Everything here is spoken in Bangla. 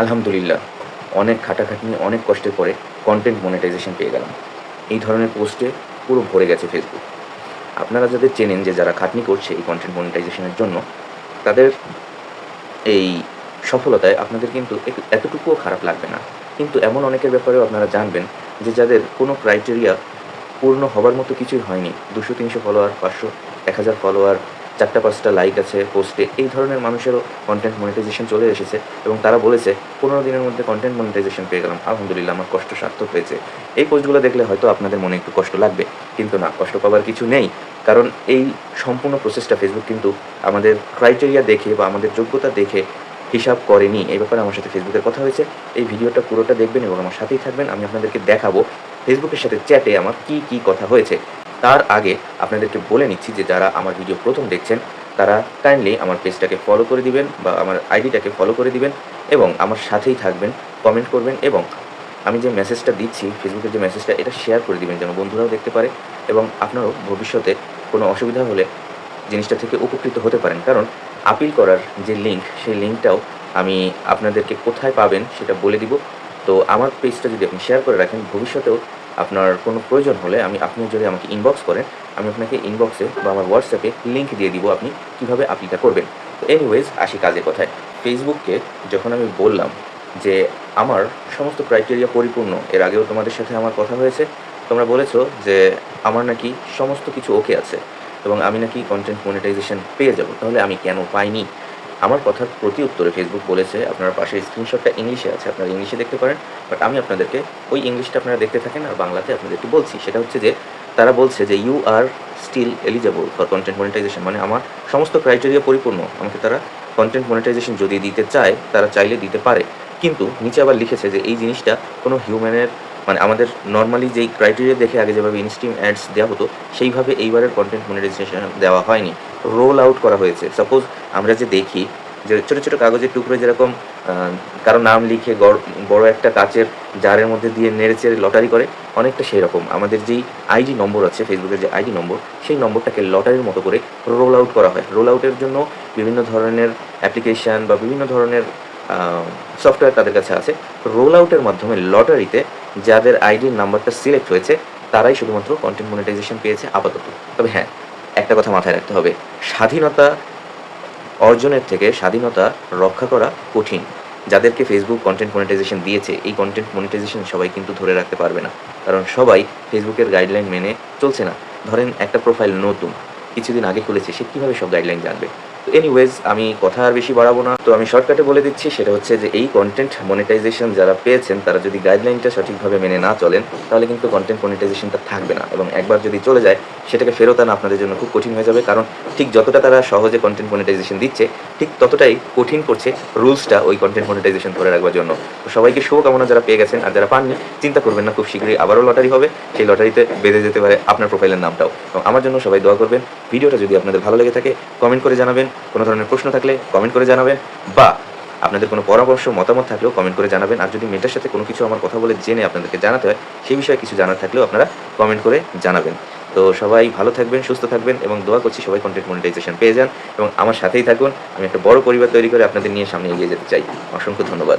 আলহামদুলিল্লাহ, অনেক খাটাখাটনি, অনেক কষ্টের পরে কন্টেন্ট মনিটাইজেশন পেয়ে গেলাম। এই ধরনের পোস্টে পুরো ভরে গেছে ফেসবুক আপনারা যাদের চেনেন যে যারা খাটনি করছে এই কন্টেন্ট মনিটাইজেশনের জন্য, তাদের এই সফলতায় আপনাদের কিন্তু এতটুকুও খারাপ লাগবে না। কিন্তু এমন অনেকের ব্যাপারেও আপনারা জানবেন যে যাদের কোনো ক্রাইটেরিয়া পূর্ণ হবার মতো কিছুই হয়নি, দুশো, তিনশো ফলোয়ার পাঁচশো, এক হাজার ফলোয়ার চারটা পাঁচটা লাইক আছে পোস্টে এই ধরনের মানুষেরও কন্টেন্ট মনিটাইজেশন চলে এসেছে এবং তারা বলেছে, পনেরো দিনের মধ্যে কন্টেন্ট মনিটাইজেশন পেয়ে গেলাম। আলহামদুলিল্লাহ, আমার কষ্ট সার্থক হয়েছে। এই পোস্টগুলো দেখলে হয়তো আপনাদের মনে একটু কষ্ট লাগবে, কিন্তু না, কষ্ট পাবার কিছু নেই। কারণ এই সম্পূর্ণ প্রসেসটা ফেসবুক কিন্তু আমাদের ক্রাইটেরিয়া দেখে বা আমাদের যোগ্যতা দেখে হিসাব করেনি। এই ব্যাপারে আমার সাথে ফেসবুকের কথা হয়েছে। এই ভিডিওটা পুরোটা দেখবেন এবং আমার সাথেই থাকবেন। আমি আপনাদেরকে দেখাবো ফেসবুকের সাথে চ্যাটে আমার কি কি কথা হয়েছে। তার আগে আপনাদেরকে বলে নিচ্ছি যে যারা আমার ভিডিও প্রথম দেখছেন, তারা কাইন্ডলি আমার পেজটাকে ফলো করে দিবেন বা আমার আইডিটাকে ফলো করে দিবেন এবং আমার সাথেই থাকবেন কমেন্ট করবেন এবং আমি যে মেসেজটা দিচ্ছি ফেসবুকের যে মেসেজটা এটা শেয়ার করে দিবেন যেন বন্ধুরাও দেখতে পারে এবং আপনারাও ভবিষ্যতে কোনো অসুবিধা হলে জিনিসটা থেকে উপকৃত হতে পারেন। কারণ আপিল করার যে লিঙ্ক সেই লিঙ্কটাও আমি আপনাদেরকে কোথায় পাবেন সেটা বলে দিব। তো আমার পেজটা যদি আপনি শেয়ার করে রাখেন, ভবিষ্যতেও আপনার কোনো প্রয়োজন হলে আমি, আপনি যদি আমাকে ইনবক্স করেন, আমি আপনাকে ইনবক্সে বা আমার হোয়াটসঅ্যাপে লিঙ্ক দিয়ে দিব আপনি কীভাবে আপিলটা করবেন। তো এনিওয়েজ আসি কাজের কথায়। ফেসবুককে যখন আমি বললাম যে, আমার সমস্ত ক্রাইটেরিয়া পরিপূর্ণ, এর আগেও তোমাদের সাথে আমার কথা হয়েছে, তোমরা বলেছ যে, আমার নাকি সমস্ত কিছু ওকে আছে এবং আমি নাকি কন্টেন্ট মনিটাইজেশন পেয়ে যাব, তাহলে আমি কেন পাইনি? আমার কথার প্রতি উত্তরে ফেসবুক বলেছে, আপনার পাশে স্ক্রিনশটটা ইংলিশে আছে, আপনারা ইংলিশে দেখতে পারেন। বাট আমি আপনাদেরকে ওই ইংলিশটা আপনারা দেখতে থাকেন আর বাংলাতে আপনাদেরকে বলছি। সেটা হচ্ছে যে, তারা বলছে যে you are still eligible for content monetisation মানে আমার সমস্ত ক্রাইটেরিয়া পরিপূর্ণ। আমাকে তারা কন্টেন্ট মনিটাইজেশন যদি দিতে চায়, তারা চাইলে দিতে পারে। কিন্তু নিচে আবার লিখেছে যে, এই জিনিসটা কোনো হিউম্যানের মানে আমাদের নর্মালি যেই ক্রাইটেরিয়া দেখে আগে যেভাবে ইনস্টিম অ্যাডস দেওয়া হতো, সেইভাবে এইবারের কন্টেন্ট মনিটাইজেশন দেওয়া হয়নি। রোল আউট করা হয়েছে। সাপোজ আমরা যে দেখি যে ছোটো ছোটো কাগজের টুকরো যেরকম কারও নাম লিখে বড় একটা কাচের জারের মধ্যে দিয়ে নেড়েচে লটারি করে, অনেকটা সেই রকম আমাদের যেই আইডি নম্বর আছে ফেসবুকের যে আইডি নম্বর সেই নম্বরটাকে লটারির মতো করে রোল আউট করা হয়। রোল আউটের জন্য বিভিন্ন ধরনের অ্যাপ্লিকেশান বা বিভিন্ন ধরনের সফটওয়্যার তাদের কাছে আছে। রোল আউটের মাধ্যমে লটারিতে যাদের আইডির নাম্বারটা সিলেক্ট হয়েছে, তারাই শুধুমাত্র কন্টেন্ট মনিটাইজেশন পেয়েছে আপাতত। তবে হ্যাঁ একটা কথা মাথায় রাখতে হবে। স্বাধীনতা অর্জনের থেকে স্বাধীনতা রক্ষা করা কঠিন। যাদেরকে ফেসবুক কন্টেন্ট মনিটাইজেশন দিয়েছে, এই কন্টেন্ট মনিটাইজেশন সবাই কিন্তু ধরে রাখতে পারবে না। কারণ সবাই ফেসবুকের গাইডলাইন মেনে চলছে না। ধরেন একটা প্রোফাইল নতুন, কিছুদিন আগে খুলেছে, সে কীভাবে সব গাইডলাইন জানবে? তো এনিওয়েজ আমি কথা আর বেশি বাড়াবো না। তো আমি শর্টকাটে বলে দিচ্ছি, সেটা হচ্ছে যে এই কন্টেন্ট মনিটাইজেশন যারা পেয়েছেন, তারা যদি গাইডলাইনটা সঠিকভাবে মেনে না চলেন, তাহলে কিন্তু কন্টেন্ট মনিটাইজেশনটা থাকবে না। এবং একবার যদি চলে যায়, সেটাকে ফেরত আনা আপনাদের জন্য খুব কঠিন হয়ে যাবে। কারণ ঠিক যতটা তারা সহজে কন্টেন্ট মনিটাইজেশন দিচ্ছে, ঠিক ততটাই কঠিন করছে রুলসটা ওই কন্টেন্ট মনিটাইজেশন ধরে রাখবার জন্য। তো সবাইকে শুভকামনা যারা পেয়ে গেছেন আর যারা পাননি, চিন্তা করবেন না, খুব শীঘ্রই আবারও লটারি হবে। সেই লটারিতে বেঁধে যেতে পারে আপনার প্রোফাইলের নামটাও। এবং আমার জন্য সবাই দোয়া করবেন। ভিডিওটা যদি আপনাদের ভালো লেগে থাকে কমেন্ট করে জানাবেন। কোনো ধরনের প্রশ্ন থাকলে কমেন্ট করে জানাবেন বা আপনাদের কোনো পরামর্শ, মতামত থাকলেও কমেন্ট করে জানাবেন। আর যদি মেয়েটার সাথে কোনো কিছু আমার কথা বলে জেনে আপনাদেরকে জানাতে হয়, সেই বিষয়ে কিছু জানার থাকলেও আপনারা কমেন্ট করে জানাবেন। তো সবাই ভালো থাকবেন, সুস্থ থাকবেন এবং দোয়া করছি সবাই কন্টেন্ট মনিটাইজেশন পেয়ে যান এবং আমার সাথেই থাকুন। আমি একটা বড় পরিবার তৈরি করে আপনাদের নিয়ে সামনে এগিয়ে যেতে চাই। অসংখ্য ধন্যবাদ।